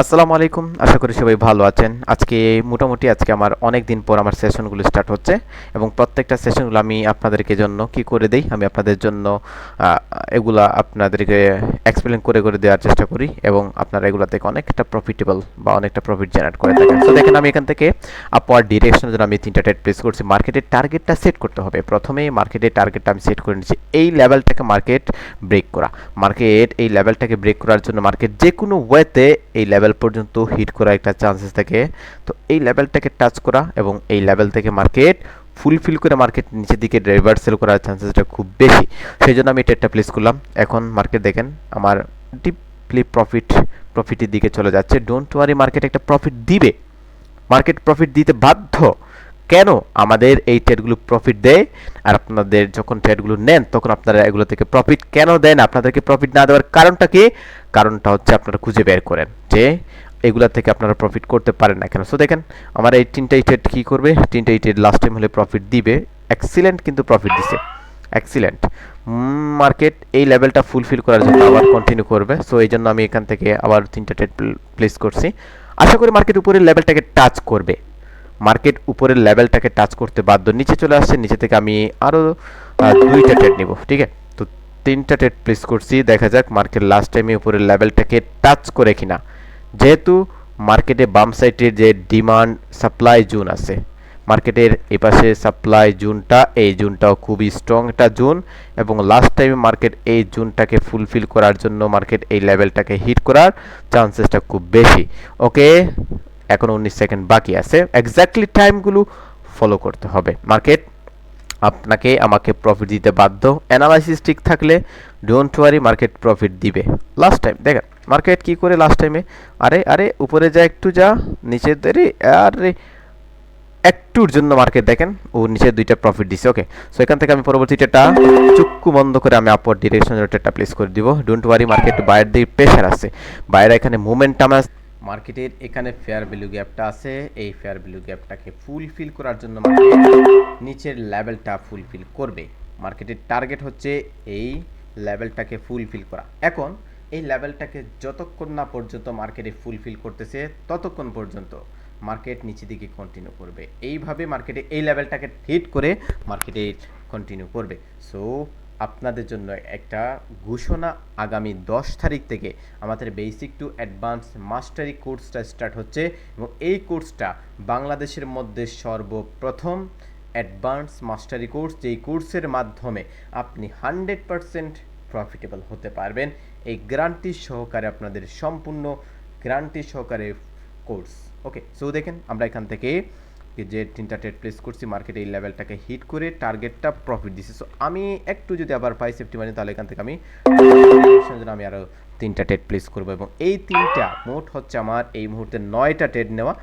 আসসালামু আলাইকুম, আশা করি সবাই ভালো আছেন। আজকে মোটামুটি আজকে আমার অনেক দিন পর আমার সেশনগুলো স্টার্ট হচ্ছে এবং প্রত্যেকটা সেশনগুলো আমি আপনাদেরকে জন্য কি করে দেই, আমি আপনাদের জন্য এগুলা আপনাদেরকে এক্সপ্লেন করে করে দেওয়ার চেষ্টা করি এবং আপনারা এগুলা থেকে অনেকটা প্রফিটেবল বা অনেকটা প্রফিট জেনারেট করে থাকেন। তো দেখেন আমি এখান থেকে আপওয়ার্ড ডিরেকশনের জন্য আমি তিনটা ট্রেড প্লেস করছি। মার্কেটের টার্গেটটা সেট করতে হবে। প্রথমেই মার্কেটের টার্গেটটা আমি সেট করে নিচ্ছি। এই লেভেলটাকে মার্কেট ব্রেক করা। মার্কেট এই লেভেলটাকে ব্রেক করার জন্য মার্কেট যে কোনো ওয়েতে এই লেভেল পর্যন্ত হিট করা একটা চান্সেস থাকে। তো এই লেভেলটাকে টাচ করা এবং এই লেভেল থেকে মার্কেট ফুলফিল করে মার্কেট নিচের দিকে রিভার্সেল করার চান্সেসটা খুব বেশি। সেই জন্য আমি ট্রেডটা প্লেস করলাম। এখন মার্কেট দেখেন, আমার ডিপলি প্রফিট প্রফিটের দিকে চলে যাচ্ছে। ডোন্ট ওয়ারি মার্কেট একটা প্রফিট দিবে। মার্কেট প্রফিট দিতে বাধ্য। কেন আমাদের এই ট্রেডগুলো প্রফিট দেয়? আর আপনাদের যখন ট্রেডগুলো নেন, তখন আপনারা এগুলো থেকে প্রফিট কেন দেন? আপনাদেরকে প্রফিট না দেওয়ার কারণটা কি? কারণটা হচ্ছে আপনারা খুঁজে বের করেন যে এগুলা থেকে আপনারা প্রফিট করতে পারেন না কেন। সো দেখেন, আমার এই তিনটাই ট্রেড কী করবে? তিনটাই ট্রেড লাস্ট টাইম হলে প্রফিট দিবে। এক্সিলেন্ট কিন্তু প্রফিট দিছে। এক্সিলেন্ট মার্কেট এই লেভেলটা ফুলফিল করার জন্য আবার কন্টিনিউ করবে। সো এই জন্য আমি এখান থেকে আবার তিনটা ট্রেড প্লেস করছি। আশা করি মার্কেট উপরের লেভেলটাকে টাচ করবে। মার্কেট উপরের লেভেলটাকে টাচ করতে বাধ্য। নিচে চলে আসছে, নিচে থেকে আমি আরও দুইটা ট্রেড নিব, ঠিক আছে? তো তিনটা ট্রেড প্লেস করছি, দেখা যাক মার্কেট লাস্ট টাইমে উপরের লেভেলটাকে টাচ করে কিনা। যেহেতু মার্কেটে বাম সাইডের যে ডিমান্ড সাপ্লাই জোন আছে মার্কেটের এপাশে সাপ্লাই জোনটা এই জোনটাও খুবই স্ট্রং একটা জোন এবং লাস্ট টাইমে মার্কেট এই জোনটাকে ফুলফিল করার জন্য মার্কেট এই লেভেলটাকে হিট করার চান্সেসটা খুব বেশি। ওকে এখন উনিশ সেকেন্ড বাকি আছে। এক্স্যাক্টলি টাইমগুলো ফলো করতে হবে। মার্কেট, আপনাকে আমাকে প্রফিট দিতে বাধ্য। অ্যানালাইসিস ঠিক থাকলে ডোন্ট ওয়ারি মার্কেট প্রফিট দিবে। লাস্ট টাইম দেখেন, মার্কেট কি করে লাস্ট টাইমে আরে আরে, উপরে যা, একটু যা, নিচে দেরি, আরে, একটুর জন্য মার্কেট দেখেন, ও নিচে দুইটা প্রফিট দিছে ওকে সো এখান থেকে আমি পরবর্তীটা চুক্কু বন্ধ করে আমি আপওয়ার্ড ডিরেকশন রেটটা প্লেস করে দিব। ডোন্ট ওয়ারি মার্কেট বাইরের দিকে প্রেশার আছে। বাইরে এখানে মোমেন্টাম আছে মার্কেটের এখানে ফেয়ার ভ্যালু গ্যাপটা আছে। এই ফেয়ার ভ্যালু গ্যাপটাকে ফুলফিল করার জন্য নিচের লেভেলটা ফুলফিল করবে। মার্কেটের টার্গেট হচ্ছে এই লেভেলটাকে ফুলফিল করা। এখন এই লেভেলটাকে যতক্ষণ না পর্যন্ত মার্কেটে ফুলফিল করতেছে, ততক্ষণ পর্যন্ত মার্কেট নিচে দিকে কন্টিনিউ করবে। এইভাবে মার্কেটে এই লেভেলটাকে হিট করে মার্কেটে কন্টিনিউ করবে। সো আপনাদের জন্য একটা ঘোষণা আগামী দশ তারিখ থেকে আমাদের বেসিক টু অ্যাডভান্স মাস্টারি কোর্সটা স্টার্ট হচ্ছে এবং এই কোর্সটা বাংলাদেশের মধ্যে সর্বপ্রথম অ্যাডভান্স মাস্টারি কোর্স যেই কোর্সের মাধ্যমে আপনি হান্ড্রেড পারসেন্ট প্রফিটেবল হতে পারবেন। এই গ্রান্টি সহকারে আপনাদের সম্পূর্ণ গ্রান্টি সহকারে কোর্স ওকে সো দেখেন আমরা এখান থেকে যে তিনটা ট্রেড প্লেস করছি মার্কেটে এই লেভেলটাকে হিট করে টার্গেটটা প্রফিট দিছি। সো আমি একটু যদি আবার পাই সেফটি মানি তাহলে এখান থেকে আমি আমি আরও তিনটা ট্রেড প্লেস করব। এবং এই তিনটা মোট হচ্ছে আমার এই মুহূর্তে নয়টা ট্রেড নেওয়া।